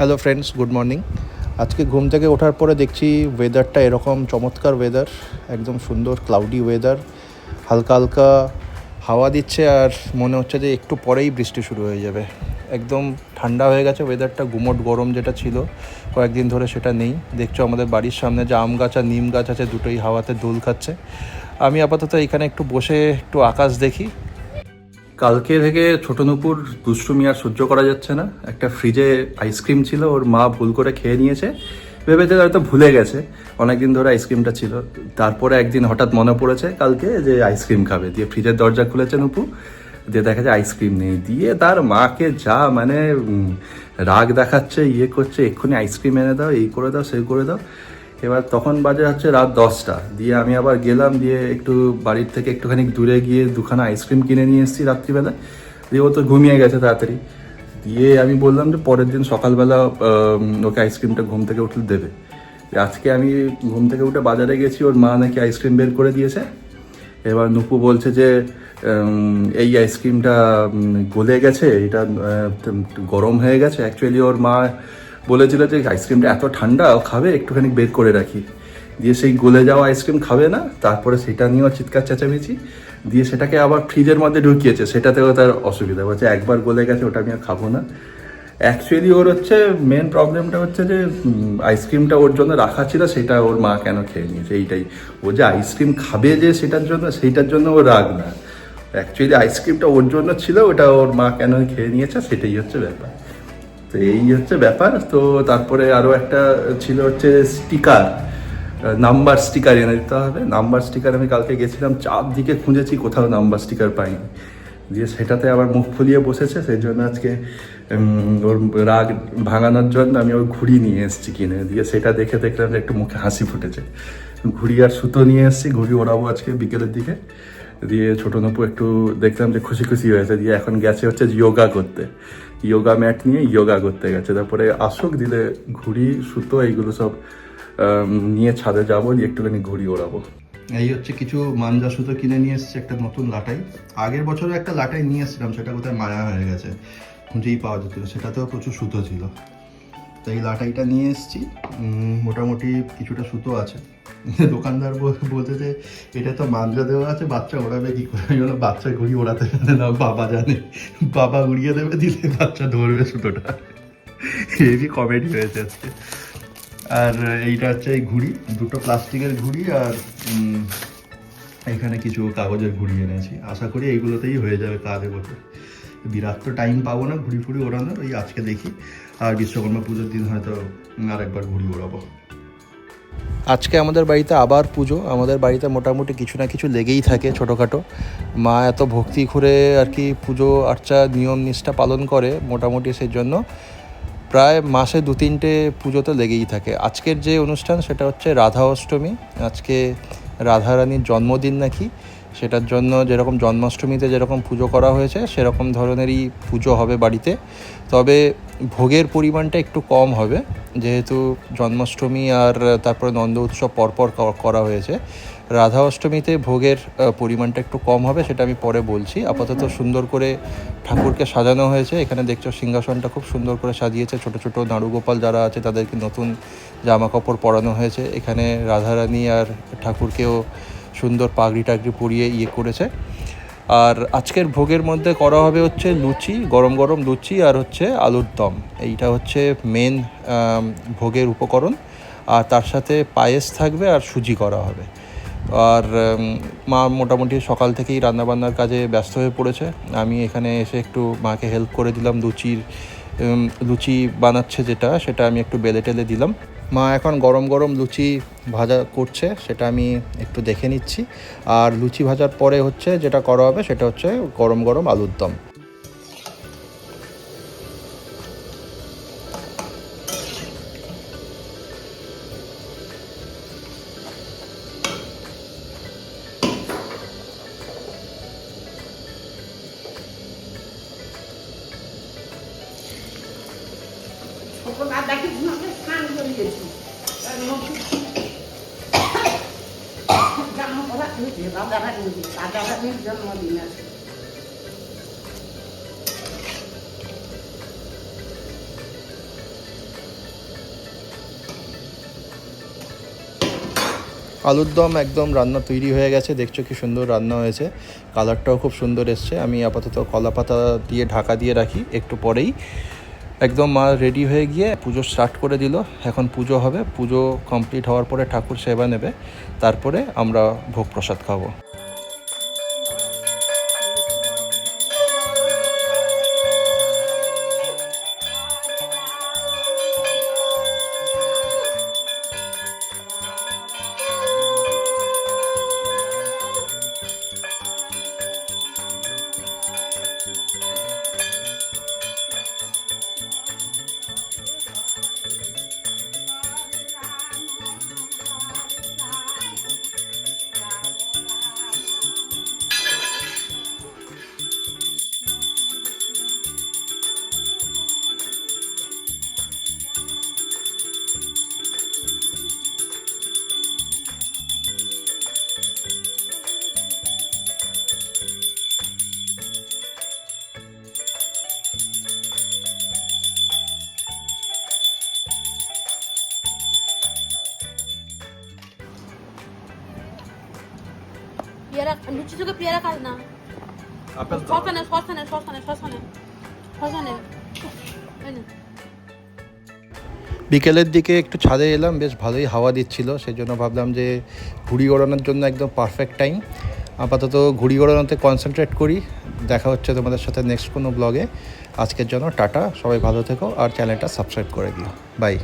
Hello friends good morning আজকে ঘুম থেকে ওঠার পরে দেখছি ওয়েদারটা এরকম চমৎকার ওয়েদার একদম সুন্দর ক্লাউডি ওয়েদার হালকা হালকা হাওয়া দিচ্ছে আর মনে হচ্ছে যে একটু পরেই বৃষ্টি শুরু হয়ে যাবে। একদম ঠান্ডা হয়ে গেছে ওয়েদারটা গুমোট গরম যেটা ছিল, কয়েকদিন ধরে সেটা নেই। দেখছ আমাদের বাড়ির সামনে যে আম গাছ আর নিম গাছ আছে, দুটোই হাওয়াতে দোল খাচ্ছে। আমি আপাতত এখানে একটু বসে একটু আকাশ দেখি কালকে থেকে ছোট নুপুর দুষ্টুমি আর সহ্য করা যাচ্ছে না। একটা ফ্রিজে আইসক্রিম ছিল, ওর মা ভুল করে খেয়ে নিয়েছে। ভেবেছে হয়তো ভুলে গেছে। অনেকদিন ধরে আইসক্রিমটা ছিল। তারপরে একদিন হঠাৎ মনে পড়েছে কালকে যে আইসক্রিম খাবে। দিয়ে ফ্রিজের দরজা খুলেছে নুপু। দিয়ে দেখা যায় আইসক্রিম নেই। দিয়ে তার মাকে যা মানে রাগ দেখাচ্ছে ইয়ে করছে, এক্ষুনি আইসক্রিম এনে দাও, এই করে দাও, সেই করে দাও। এবার তখন বাজে হচ্ছে রাত দশটা। দিয়ে আমি আবার গেলাম, দিয়ে একটু বাড়ির থেকে একটুখানি দূরে গিয়ে দুখানা আইসক্রিম কিনে নিয়ে এসেছি রাত্রিবেলা দিয়ে ও তো ঘুমিয়ে গেছে তাড়াতাড়ি। দিয়ে আমি বললাম যে পরের দিন সকালবেলা ওকে আইসক্রিমটা ঘুম থেকে উঠলে দেবে। আজকে আমি ঘুম থেকে উঠে বাজারে গেছি, ওর মা নাকি আইসক্রিম বের করে দিয়েছে। এবার নুপু বলছে যে এই আইসক্রিমটা গলে গেছে, এটা গরম হয়ে গেছে। অ্যাকচুয়ালি ওর মা বলেছিল যে আইসক্রিমটা এত ঠান্ডা খাবে, একটুখানি বের করে রাখি। দিয়ে সেই গলে যাওয়া আইসক্রিম খাবে না, তারপরে সেটা নিয়েও চিৎকার চেঁচামেচি। দিয়ে সেটাকে আবার ফ্রিজের মধ্যে ঢুকিয়েছে, সেটাতেও তার অসুবিধা। বলছে, একবার গলে গেছে, ওটা আমি আর খাব না। অ্যাকচুয়ালি ওর হচ্ছে মেন প্রবলেমটা হচ্ছে যে আইসক্রিমটা ওর জন্য রাখা ছিল, সেটা ওর মা কেন খেয়ে নিয়েছে, এইটাই। ও যে আইসক্রিম খাবে যে সেটার জন্য, সেইটার জন্য ও রাগ না। অ্যাকচুয়ালি আইসক্রিমটা ওর জন্য ছিল, ওটা ওর মা কেন খেয়ে নিয়েছে, সেটাই হচ্ছে ব্যাপার। তো এই হচ্ছে ব্যাপার। তো তারপরে আরও একটা ছিল হচ্ছে স্টিকার নাম্বার স্টিকার এনে দিতে হবে। নাম্বার স্টিকার আমি কালকে গেছিলাম, চারদিকে খুঁজেছি, কোথাও নাম্বার স্টিকার পাইনি। দিয়ে সেটাতে আবার মুখ ফুলিয়ে বসেছে, সেই জন্য আজকে ওর রাগ ভাঙানোর জন্য আমি ওর ঘুড়ি নিয়ে এসেছি কিনে। দিয়ে সেটা দেখে দেখলাম একটু মুখে হাসি ফুটেছে। ঘুড়ি আর সুতো নিয়ে এসেছি, ঘুড়ি ওড়াবো আজকে বিকেলের দিকে। দিয়ে ছোটো নপু একটু দেখলাম যে খুশি খুশি হয়েছে। দিয়ে এখন গেছে হচ্ছে যোগা করতে। যোগা ম্যাট নিয়ে ইয়োগা করতে গেছে। তারপরে আসুক, দিলে ঘুড়ি, সুতো, এইগুলো সব নিয়ে ছাদে যাব দিয়ে একটুখানি ঘুড়ি ওড়াবো। এই হচ্ছে কিছু মাঞ্জা সুতো কিনে নিয়ে এসেছে, একটা নতুন লাটাই। আগের বছরে একটা লাটাই নিয়ে এসেছিলাম, সেটা কোথায় মায়া হয়ে গেছে, খুঁজেই পাওয়া যেত। সেটাতেও প্রচুর সুতো ছিল। তো এই লাটাইটা নিয়ে এসেছি। মোটামুটি কিছুটা সুতো আছে। দোকানদার বল- বলতে যে এটা তো মাঞ্জা দেওয়া আছে বাচ্চা ওড়াবে কি করে? আমি বললাম, বাচ্চা ঘুড়ি ওড়াতে জানে না বাবা জানে। বাবা উড়িয়ে দেবে দিলে বাচ্চা ধরবে সুতোটা। হেভি কমেডি হয়েছে আজকে। আর এইটা হচ্ছে এই ঘুড়ি দুটো প্লাস্টিকের ঘুড়ি আর এখানে কিছু কাগজের ঘুড়ি এনেছি। আশা করি এইগুলোতেই হয়ে যাবে কাজ এবছর বিরাট তো টাইম পাবো না ঘুড়ি ফুড়ি ওড়ানোর, ওই আজকে দেখি। আর বিশ্বকর্মা পুজোর দিন হয়তো আর একবার ঘুড়ি ওড়াবো। আজকে আমাদের বাড়িতে আবার পুজো। আমাদের বাড়িতে মোটামুটি কিছু না কিছু লেগেই থাকে ছোটোখাটো। মা এত ভক্তি করে আর কি পুজো, আর্চা, নিয়ম, নিষ্ঠা পালন করে মোটামুটি সেই জন্য প্রায় মাসে দু তিনটে পুজো তো লেগেই থাকে। আজকের যে অনুষ্ঠান সেটা হচ্ছে রাধা অষ্টমী। আজকে রাধারানীর জন্মদিন নাকি। সেটার জন্য যেরকম জন্মাষ্টমীতে যেরকম পুজো করা হয়েছে, সেরকম ধরনেরই পুজো হবে বাড়িতে। তবে ভোগের পরিমাণটা একটু কম হবে, যেহেতু জন্মাষ্টমী আর তারপরে নন্দ উৎসব পরপর করা হয়েছে। রাধা অষ্টমীতে ভোগের পরিমাণটা একটু কম হবে, সেটা আমি পরে বলছি। আপাতত সুন্দর করে ঠাকুরকে সাজানো হয়েছে। এখানে দেখছ সিংহাসনটা খুব সুন্দর করে সাজিয়েছে। ছোট ছোট নাড়ুগোপাল যারা আছে, তাদেরকে নতুন জামা কাপড় পরানো হয়েছে। এখানে রাধারানী আর ঠাকুরকেও সুন্দর পাগড়ি টাগড়ি পরিয়ে ইয়ে করেছে। আর আজকের ভোগের মধ্যে করা হবে হচ্ছে লুচি, গরম গরম লুচি আর হচ্ছে আলুর দম। এইটা হচ্ছে মেন ভোগের উপকরণ। আর তার সাথে পায়েস থাকবে আর সুজি করা হবে। আর মা মোটামুটি সকাল থেকেই রান্নাবান্নার কাজে ব্যস্ত হয়ে পড়েছে। আমি এখানে এসে একটু মাকে হেল্প করে দিলাম লুচির লুচি বানাচ্ছে যেটা, সেটা আমি একটু বেলে টেলে দিলাম। মা এখন গরম গরম লুচি ভাজা করছে, সেটা আমি একটু দেখে নিচ্ছি। আর লুচি ভাজার পরে হচ্ছে যেটা করা হবে, সেটা হচ্ছে গরম গরম আলুর দম। আলুর দম একদম রান্না তৈরি হয়ে গেছে দেখছ কি সুন্দর রান্না হয়েছে কালারটাও খুব সুন্দর এসছে আমি আপাতত কলা পাতা দিয়ে ঢাকা দিয়ে রাখি একটু পরেই একদম মা রেডি হয়ে গিয়ে পুজো স্টার্ট করে দিল। এখন পুজো হবে। পুজো কমপ্লিট হওয়ার পরে ঠাকুর সেবা নেবে। তারপরে আমরা ভোগ প্রসাদ খাব। পেয়ারা লুচি থেকে পেয়ারা খাস না। শ্মশানে শ্মশানে শ্মশানে শ্মশানে শ্মশানে এই নে। বিকেলের দিকে একটু ছাদে এলাম বেশ ভালোই হাওয়া দিচ্ছিল সেই জন্য ভাবলাম যে ঘুড়ি ওড়ানোর জন্য একদম পারফেক্ট টাইম আপাতত ঘুড়ি ওড়ানোতে কনসেন্ট্রেট করি। দেখা হচ্ছে তোমাদের সাথে নেক্সট কোনো ব্লগে আজকের জন্য টাটা সবাই ভালো থেকো আর চ্যানেলটা সাবস্ক্রাইব করে দিও। বাই